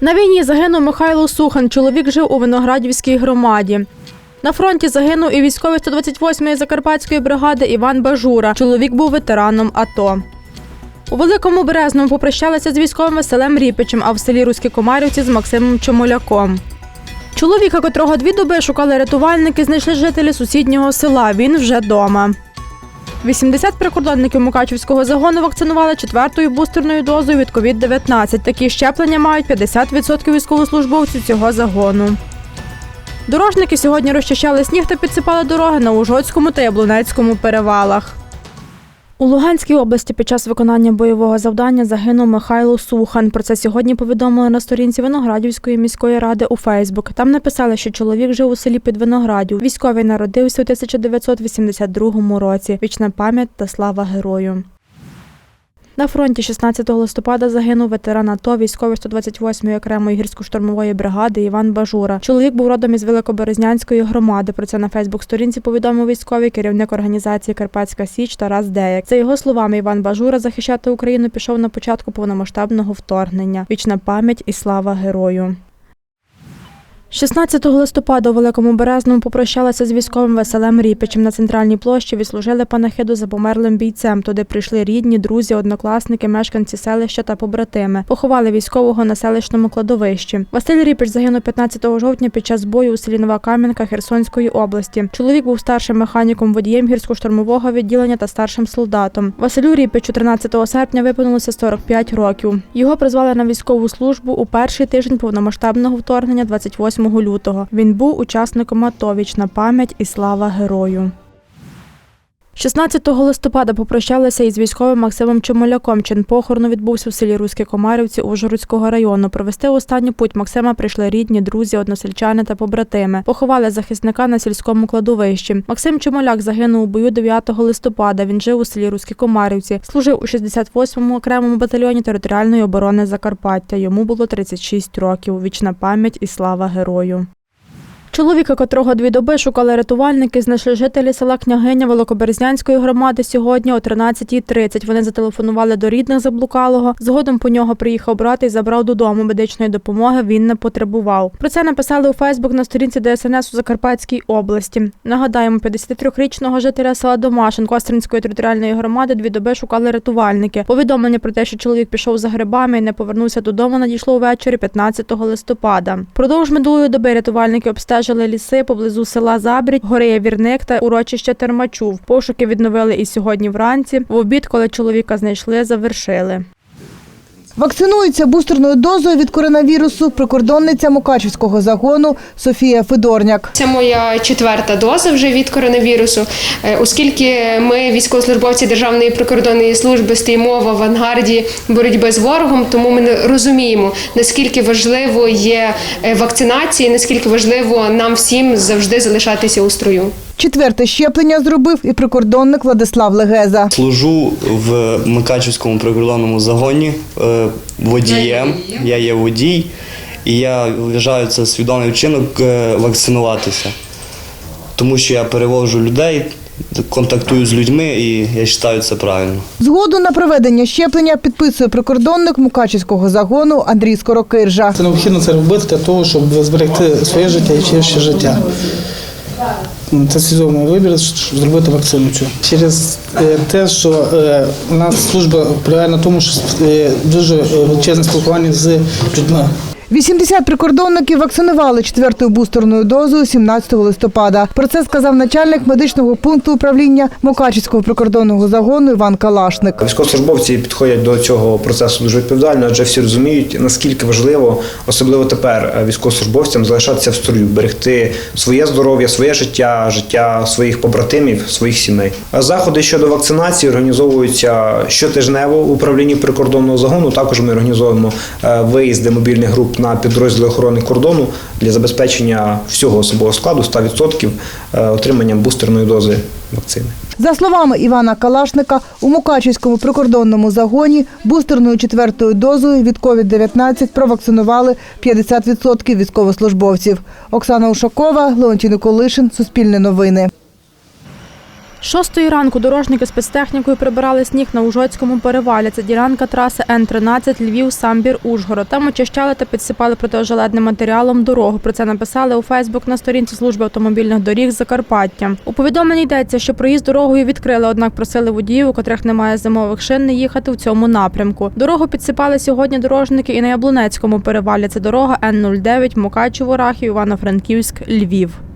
На війні загинув Михайло Сухан. Чоловік жив у Виноградівській громаді. На фронті загинув і військовий 128-ї Закарпатської бригади Іван Бажура. Чоловік був ветераном АТО. У Великому Березному попрощалися з військовим Василем Ріпичем, а в селі Руські Комарівці з Максимом Чомоляком. Чоловіка, котрого дві доби шукали рятувальники, знайшли жителі сусіднього села. Він вже дома. 80 прикордонників Мукачівського загону вакцинували четвертою бустерною дозою від COVID-19. Такі щеплення мають 50% військовослужбовців цього загону. Дорожники сьогодні розчищали сніг та підсипали дороги на Ужгородському та Яблунецькому перевалах. У Луганській області під час виконання бойового завдання загинув Михайло Сухан. Про це сьогодні повідомили на сторінці Виноградівської міської ради у Фейсбук. Там написали, що чоловік жив у селі Підвиноградів. Військовий народився у 1982 році. Вічна пам'ять та слава герою. На фронті 16 листопада загинув ветеран АТО, військовий 128-ї окремої гірсько-штурмової бригади Іван Бажура. Чоловік був родом із Великоберезнянської громади. Про це на Фейсбук-сторінці повідомив військовий керівник організації Карпатська Січ Тарас Деяк. За його словами, Іван Бажура захищати Україну пішов на початку повномасштабного вторгнення. Вічна пам'ять і слава герою. 16 листопада у Великому Березному попрощалися з військовим Василем Ріпичем на центральній площі. Відслужили панахиду за померлим бійцем. Туди прийшли рідні, друзі, однокласники, мешканці селища та побратими. Поховали військового на селищному кладовищі. Василь Ріпич загинув 15 жовтня під час бою у селі Нова Кам'янка Херсонської області. Чоловік був старшим механіком водієм гірсько-штурмового відділення та старшим солдатом. Василю Ріпичу 13 серпня виповнилося 45 років. Його призвали на військову службу у перший тиждень повномасштабного вторгнення 28 лютого. Він був учасником АТО «Вічна пам'ять і слава герою. 16 листопада попрощалися із військовим Максимом Чомоляком. Чин похорону відбувся в селі Руські Комарівці Ужгородського району. Провести останню путь Максима прийшли рідні, друзі, односельчани та побратими. Поховали захисника на сільському кладовищі. Максим Чомоляк загинув у бою 9 листопада. Він жив у селі Руські Комарівці, служив у 68-му окремому батальйоні територіальної оборони Закарпаття. Йому було 36 років. Вічна пам'ять і слава герою. Чоловіка, котрого дві доби шукали рятувальники, знайшли жителі села Княгиня Великоберезнянської громади сьогодні о 13.30. Вони зателефонували до рідних заблукалого. Згодом по нього приїхав брат і забрав додому. Медичної допомоги він не потребував. Про це написали у Фейсбук на сторінці ДСНС у Закарпатській області. Нагадаємо, 53-річного жителя села Домашин Костринської територіальної громади дві доби шукали рятувальники. Повідомлення про те, що чоловік пішов за грибами і не повернувся додому, надійшло ввечері 15 листопада. Продовж минулої доби рятувальники обстежили ліси поблизу села Забрідь, гори Явірник та урочище Термачув. Пошуки відновили і сьогодні вранці. В обід, коли чоловіка знайшли, завершили. Вакцинується бустерною дозою від коронавірусу прикордонниця Мукачівського загону Софія Федорняк. Це моя четверта доза вже від коронавірусу, Е, оскільки ми, військовослужбовці Державної прикордонної служби, стоїмо в авангарді боротьби з ворогом, тому ми розуміємо, наскільки важливо є е, вакцинація, наскільки важливо нам всім завжди залишатися у строю. Четверте щеплення зробив і прикордонник Владислав Легеза. Служу в Микачівському прикордонному загоні е, водієм. Я є водій, і я вважаю це свідомий вчинок е, вакцинуватися. Тому що я перевожу людей, контактую з людьми, і я вважаю це правильно. Згоду на проведення щеплення підписує прикордонник Мукачівського загону Андрій Скорокиржа. Це необхідно це робити для того, щоб зберегти своє життя і чиєсь життя. Це сезонний вибір, щоб зробити вакцину цю. Через е, те, що е, у нас служба полягає на тому, що е, дуже величезне спілкування з людьми. 80 прикордонників вакцинували четвертою бустерною дозою 17 листопада. Про це сказав начальник медичного пункту управління Мукачівського прикордонного загону Іван Калашник. Військовослужбовці підходять до цього процесу дуже відповідально, адже всі розуміють, наскільки важливо, особливо тепер е, військовослужбовцям залишатися в строю, берегти своє здоров'я, своє життя, життя своїх побратимів, своїх сімей. Заходи щодо вакцинації організовуються щотижнево в управлінні прикордонного загону. Також ми організовуємо е, виїзди мобільних груп на підрозділи охорони кордону для забезпечення всього особового складу 100% е, отриманням бустерної дози вакцини. За словами Івана Калашника, у Мукачівському прикордонному загоні бустерною четвертою дозою від COVID-19 провакцинували 50% військовослужбовців. Оксана Ушакова, Леонтій Николишин, Суспільне новини. Шостої ранку дорожники спецтехнікою прибирали сніг на Ужгородському перевалі. Це ділянка траси Н-13 Львів, Самбір, Ужгород. Там очищали та підсипали протижеледним матеріалом дорогу. Про це написали у Фейсбук на сторінці служби автомобільних доріг Закарпаття. У повідомленні йдеться, що проїзд дорогою відкрили, однак просили водіїв, у котрих немає зимових шин, не їхати в цьому напрямку. Дорогу підсипали сьогодні дорожники і на Яблунецькому перевалі. Це дорога Н-09 Мукачево, Рахів, Івано-Франківськ, Львів.